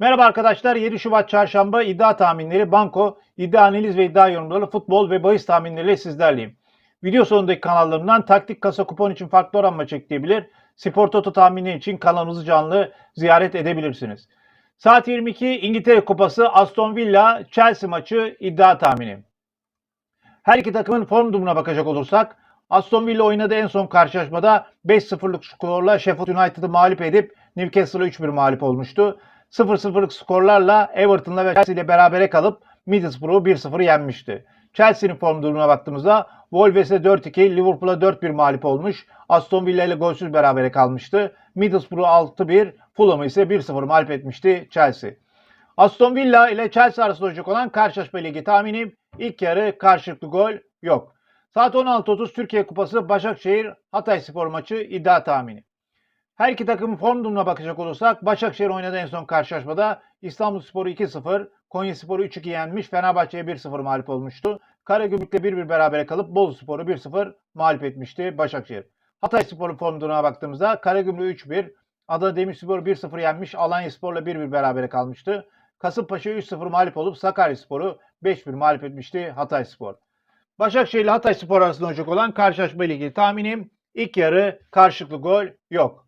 Merhaba arkadaşlar. 7 Şubat Çarşamba iddia tahminleri, banko, iddia analiz ve iddia yorumları, futbol ve bahis tahminleriyle sizlerleyim. Video sonundaki kanallarımdan taktik kasa kupon için farklı oran maçı ekleyebilir, spor toto tahmini için kanalımızı canlı ziyaret edebilirsiniz. Saat 22 İngiltere Kupası Aston Villa Chelsea maçı iddia tahmini. Her iki takımın form durumuna bakacak olursak Aston Villa oynadığı en son karşılaşmada 5-0'lık skorla Sheffield United'ı mağlup edip Newcastle'a 3-1 mağlup olmuştu. 0-0'lık skorlarla Everton'la ve Chelsea ile berabere kalıp Middlesbrough'u 1-0 yenmişti. Chelsea'nin form durumuna baktığımızda Wolves'e 4-2, Liverpool'a 4-1 mağlup olmuş. Aston Villa ile golsüz berabere kalmıştı. Middlesbrough 6-1, Fulham'ı ise 1-0 mağlup etmişti Chelsea. Aston Villa ile Chelsea arasında olacak olan karşılaşma ligi tahminim ilk yarı karşılıklı gol yok. Saat 16.30 Türkiye Kupası Başakşehir Hatay Spor maçı iddia tahmini. Her iki takımın form durumuna bakacak olursak Başakşehir oynadığı en son karşılaşmada İstanbulspor'u 2-0, Konyaspor'u 3-2 yenmiş, Fenerbahçe'ye 1-0 mağlup olmuştu. Karagümrük'le 1-1 berabere kalıp Boluspor'u 1-0 mağlup etmişti Başakşehir. Hatay Spor'un form durumuna baktığımızda Karagümrük 3-1, Adana Demirspor 1-0 yenmiş, Alanyaspor'la 1-1 berabere kalmıştı. Kasımpaşa 3-0 mağlup olup Sakaryaspor'u 5-1 mağlup etmişti Hatay Spor. Başakşehir ile Hatay Spor arasında olacak olan karşılaşma ile ilgili tahminim ilk yarı karşılıklı gol yok.